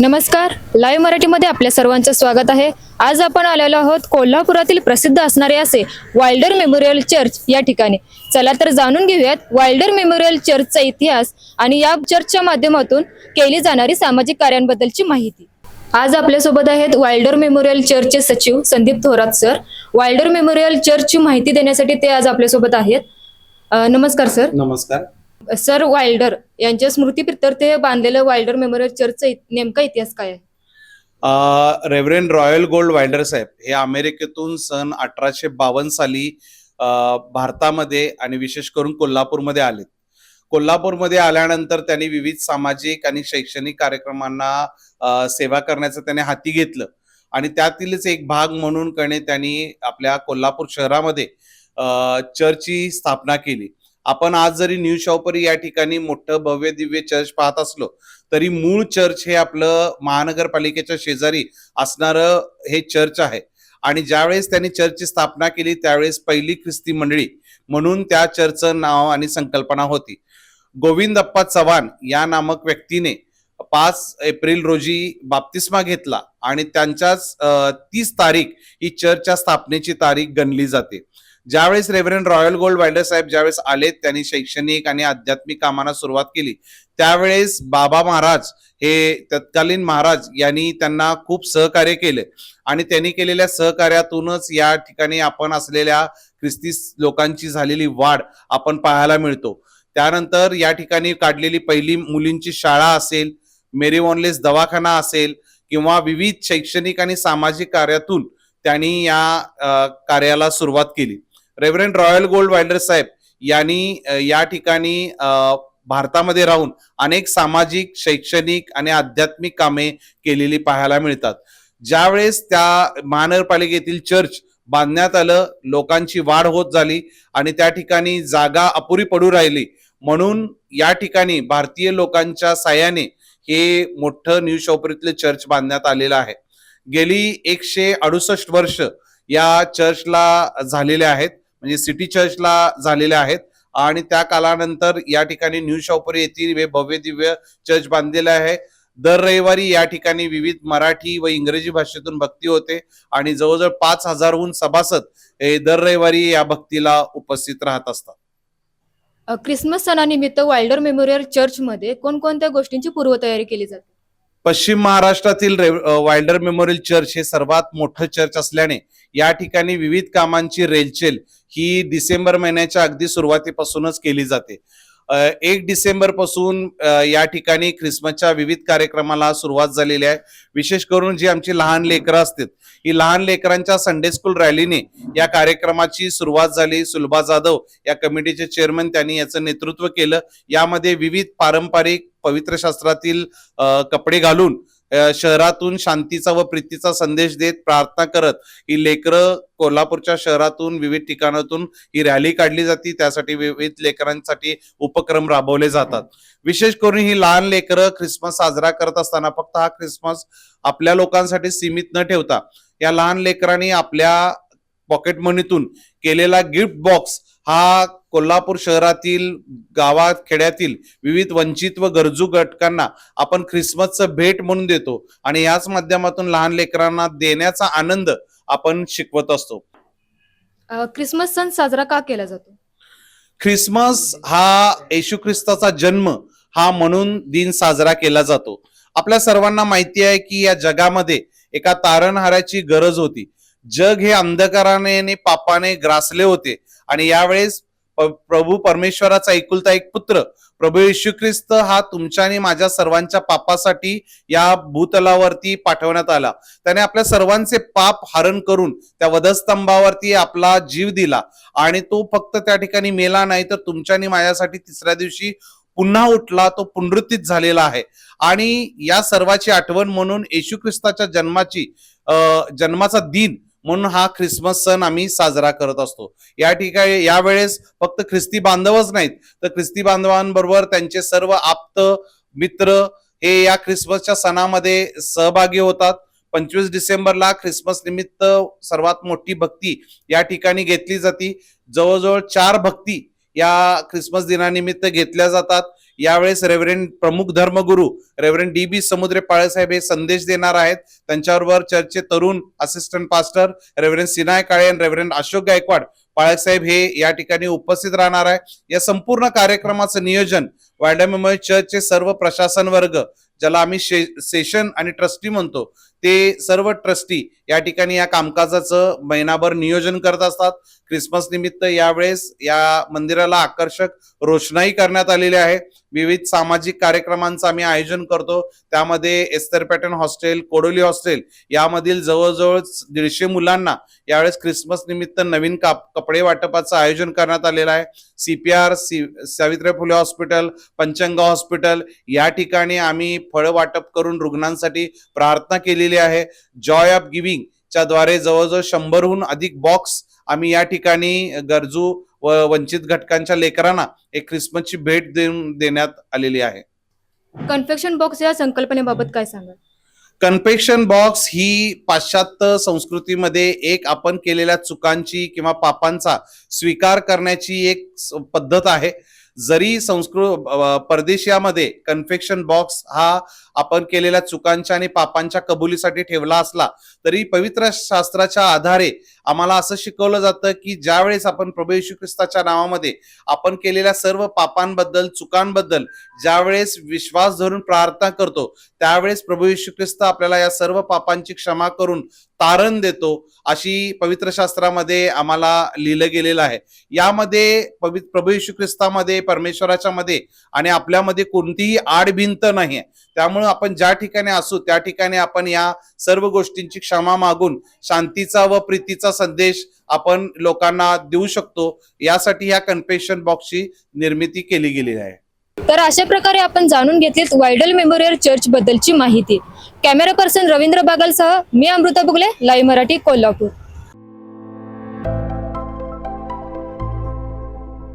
नमस्कार. लाईव्ह मराठीमध्ये आपल्या सर्वांचं स्वागत आहे. आज आपण आलेलो आहोत कोल्हापुरातील प्रसिद्ध असणारे असे वाइल्डर मेमोरियल चर्च या ठिकाणी. चला तर जाणून घेऊयात वाइल्डर मेमोरियल चर्चचा इतिहास आणि या चर्चच्या माध्यमातून केली जाणारी सामाजिक कार्यांबद्दलची माहिती. आज आपल्यासोबत आहेत वाइल्डर मेमोरियल चर्चचे सचिव Sandeep Thorat sir. Wilder memorial चर्चची माहिती देण्यासाठी ते आज आपल्यासोबत आहेत. नमस्कार सर. नमस्कार. सर वाइल्डर यांच्या स्मृतीप्रित्यर्थ बांधलेलं वाइल्डर मेमोरियल चर्चचा नेमका इतिहास काय आहे? रेव्हरेन रॉयल गोल्ड वाइल्डर साहेब हे अमेरिकेतून सन अठराशे बावन्न साली भारतामध्ये आणि विशेष करून कोल्हापूरमध्ये आले कोल्हापूरमध्ये आल्यानंतर त्यांनी विविध सामाजिक आणि शैक्षणिक कार्यक्रमांना सेवा करण्याचं त्याने हाती घेतलं. आणि त्यातीलच एक भाग म्हणून कणे त्यांनी आपल्या कोल्हापूर शहरामध्ये चर्चची स्थापना केली. आपण आज जरी न्यू शॉपरी या ठिकाणी मोठं भव्य दिव्य चर्च पाहत असलो तरी मूळ चर्च हे आपलं महानगरपालिकेच्या शेजारी असणारं हे चर्च आहे. आणि ज्यावेळेस त्यांनी चर्चची स्थापना केली त्यावेळेस पहिली ख्रिस्ती मंडळी म्हणून त्या चर्चचं नाव आणि संकल्पना होती. गोविंदप्पा चव्हाण या नामक व्यक्तीने पाच एप्रिल रोजी बाप्तिस्मा घेतला आणि त्यांच्याच तीस तारीख ही चर्चच्या स्थापनेची तारीख गणली जाते. ज्यावेळेस रेव्हरेंड रॉयल गोल्ड वाइल्डर साहेब ज्यावेळेस आले त्यांनी शैक्षणिक आणि आध्यात्मिक कामांना सुरुवात केली त्यावेळेस बाबा महाराज हे तत्कालीन महाराज यांनी त्यांना खूप सहकार्य केले. आणि त्यांनी केलेल्या सहकार्यातूनच या ठिकाणी आपण असलेल्या ख्रिस्ती लोकांची झालेली वाढ आपण पाहायला मिळतो. त्यानंतर या ठिकाणी काढलेली पहिली मुलींची शाळा असेल मेरी वॉनलेस दवाखाना असेल किंवा विविध शैक्षणिक आणि सामाजिक कार्यातून त्यांनी या कार्याला सुरुवात केली. रेव्हरंड रॉयल गोल्ड वाइल्डर साहेब यांनी या ठिकाणी भारतामध्ये राहून अनेक सामाजिक शैक्षणिक आणि आध्यात्मिक कामे केलेली पाहायला मिळतात. ज्यावेळेस त्या महानगरपालिकेतील चर्च बांधण्यात आलं लोकांची वाढ होत झाली आणि त्या ठिकाणी जागा अपुरी पडू राहिली. म्हणून या ठिकाणी भारतीय लोकांच्या साह्याने हे मोठं न्यू शॉपरीतले चर्च बांधण्यात आलेलं आहे. गेली एकशे अडुसष्ट वर्ष या चर्चला झालेले आहेत. म्हणजे सिटी चर्चला झालेल्या आहेत. आणि त्या कालानंतर या ठिकाणी न्यू शॉपरी येथील हे भव्य दिव्य चर्च बांधलेले आहे. दर रविवारी या ठिकाणी विविध मराठी व इंग्रजी भाषेतून भक्ती होते. आणि जवळजवळ पाच हजारहून सभासद हे दर रविवारी या भक्तीला उपस्थित राहत असतात. अ, क्रिसमस सणानिमित्त वाइल्डर मेमोरियल चर्चमध्ये कोणकोणत्या गोष्टींची पूर्वतयारी केली जाते? पश्चिम महाराष्ट्रातील रेव- वाइल्डर मेमोरियल चर्च हे सर्वात मोठं चर्च असल्याने या ठिकाणी विविध कामांची रेलचेल ही डिसेंबर महिन्याच्या अगदी सुरुवातीपासूनच केली जाते. एक डिसेंबरपासून या ठिकाणी ख्रिसमसच्या विविध कार्यक्रमाला सुरुवात झालेली आहे. विशेष करून जी आमची लहान लेकरं असतात ही लहान लेकरांच्या संडे स्कूल रॅलीने या कार्यक्रमाची सुरुवात झाली. सुलभा जाधव या कमिटीचे चेअरमन त्यांनी याचं नेतृत्व केलं. यामध्ये विविध पारंपरिक पवित्र शास्त्रातील कपडे घालून शहरातून शांतीचा व प्रीतीचा संदेश देत प्रार्थना करत ही लेकरं कोल्हापूरच्या शहरातून विविध ठिकाणातून ही रॅली काढली जाते. त्यासाठी विविध लेकरांसाठी उपक्रम राबवले जातात. विशेष करून ही लहान लेकरं ख्रिसमस साजरा करत असताना फक्त हा ख्रिसमस आपल्या लोकांसाठी सीमित न ठेवता या लहान लेकरांनी आपल्या पॉकेट मनीतून केलेला गिफ्ट बॉक्स हा कोल्हापूर शहरातील गावात खेड्यातील विविध वंचित व गरजू घटकांना आपण ख्रिसमसचं भेट म्हणून देतो आणि याच माध्यमातून लहान लेकरांना देण्याचा आनंद आपण शिकवत असतो. अ, क्रिसमस सण साजरा का केला जातो? ख्रिसमस हा येशू ख्रिस्ताचा जन्म हा म्हणून दिन साजरा केला जातो. आपल्या सर्वांना माहिती आहे की या जगामध्ये एका तारणहाराची गरज होती. जग हे अंधकाराने आणि पापाने ग्रासले होते आणि यावेळेस प्रभू परमेश्वराचा एकुलता एक पुत्र. प्रभू येशू ख्रिस्त हा तुमच्या आणि माझ्या सर्वांच्या पापासाठी या भूतलावरती पाठवण्यात आला. त्याने आपल्या सर्वांचे पाप हरण करून त्या वधस्तंभावरती आपला जीव दिला. आणि तो फक्त त्या ठिकाणी मेला नाही तर तुमच्या आणि माझ्यासाठी तिसऱ्या दिवशी पुन्हा उठला तो पुनरुत्थित झालेला आहे. आणि या सर्वाची आठवण म्हणून येशू ख्रिस्ताच्या जन्माची जन्माचा दिन म्हणून हा ख्रिसमस सण आम्ही साजरा करत असतो. या ठिकाणी यावेळेस फक्त ख्रिस्ती बांधवच नाहीत तर ख्रिस्ती बांधवांबरोबर त्यांचे सर्व आप्त मित्र हे या ख्रिसमसच्या सणामध्ये सहभागी होतात. पंचवीस डिसेंबरला ख्रिसमस निमित्त सर्वात मोठी भक्ती या ठिकाणी घेतली जाती. जवळजवळ चार भक्ती या ख्रिसमस दिनानिमित्त घेतल्या जातात. यावेळेस रेव्हरेंड प्रमुख धर्मगुरू रेव्हरेंड डी बी समुद्रे पाळेसाहेब हे संदेश देणार आहेत. त्यांच्याबरोबर चर्चचे तरुण असिस्टंट पास्टर रेव्हरेंड सिनाय काळे आणि रेव्हरेंड अशोक गायकवाड पाळेसाहेब हे या ठिकाणी उपस्थित राहणार आहे. या संपूर्ण कार्यक्रमाचं नियोजन वायडा मेमोरियल चर्चचे सर्व प्रशासन वर्ग ज्याला आम्ही शे- सेशन आणि ट्रस्टी म्हणतो ते सर्व ट्रस्टी या ठिकाणी या कामकाजाचं महिनाभर नियोजन करत असतात. क्रिसमस निमित्त यावेळेस या मंदिराला आकर्षक रोषणाई करण्यात आलेली आहे. विविध सामाजिक कार्यक्रमांचं आम्ही आयोजन करतो. त्यामध्ये Esther pattern hostel Kodoli hostel यामधील जवळजवळ दीडशे मुलांना यावेळेस क्रिसमस निमित्त नवीन काप कपडे वाटपाचं आयोजन करण्यात आलेलं आहे. CPR C Savitribai Phule hospital Panchganga hospital या ठिकाणी आम्ही फळ वाटप करून रुग्णांसाठी प्रार्थना केलेली आहे. जॉय ऑफ गिव्हिंग च्या द्वारे जवळजवळ शंभरहून अधिक बॉक्स आम्ही या ठिकाणी गरजू व वंचित घटकांच्या लेकरांना एक क्रिसमसची भेट देऊन देण्यात आलेली आहे. कन्फेक्शन बॉक्स या संकल्पनेबाबत काय सांगाल? कन्फेक्शन बॉक्स ही पाश्चात्य संस्कृतीमध्ये एक आपण केलेल्या चुकांची किंवा पापांचा स्वीकार करण्याची एक पद्धत आहे. जरी संस्कृत परदेशियामध्ये कन्फेक्शन बॉक्स हा आपण केलेल्या चुकांच्या आणि पापांच्या कबुलीसाठी ठेवला असला तरी पवित्र शास्त्राच्या आधारे आम्हाला असं शिकवलं जातं की ज्यावेळेस आपण प्रभू येशू ख्रिस्ताच्या नावामध्ये आपण केलेल्या सर्व पापांबद्दल चुकांबद्दल ज्यावेळेस विश्वास धरून प्रार्थना करतो त्यावेळेस प्रभू येशू ख्रिस्त आपल्याला या सर्व पापांची क्षमा करून तारण देतो अशी पवित्र शास्त्रामध्ये आम्हाला लिहिलं गेलेलं आहे. यामध्ये पवित्र प्रभू यशू ख्रिस्तामध्ये परमेश्वराच्या मध्ये आणि आपल्यामध्ये कोणतीही आडभिंत नाही आहे. त्यामुळे आपण ज्या ठिकाणी असू त्या ठिकाणी आपण या सर्व गोष्टींची क्षमा मागून शांतीचा व प्रीतीचा संदेश आपण लोकांना देऊ शकतो. यासाठी या कन्फेशन बॉक्सची निर्मिती केली गेली आहे. तर अशा प्रकारे आपण जाणून घेतलीत वायडल मेमोरियल चर्च बद्दलची माहिती. कॅमेरा पर्सन रवींद्र बागलसह मी अमृता बुगले लाईव्ह मराठी कोल्हापूर.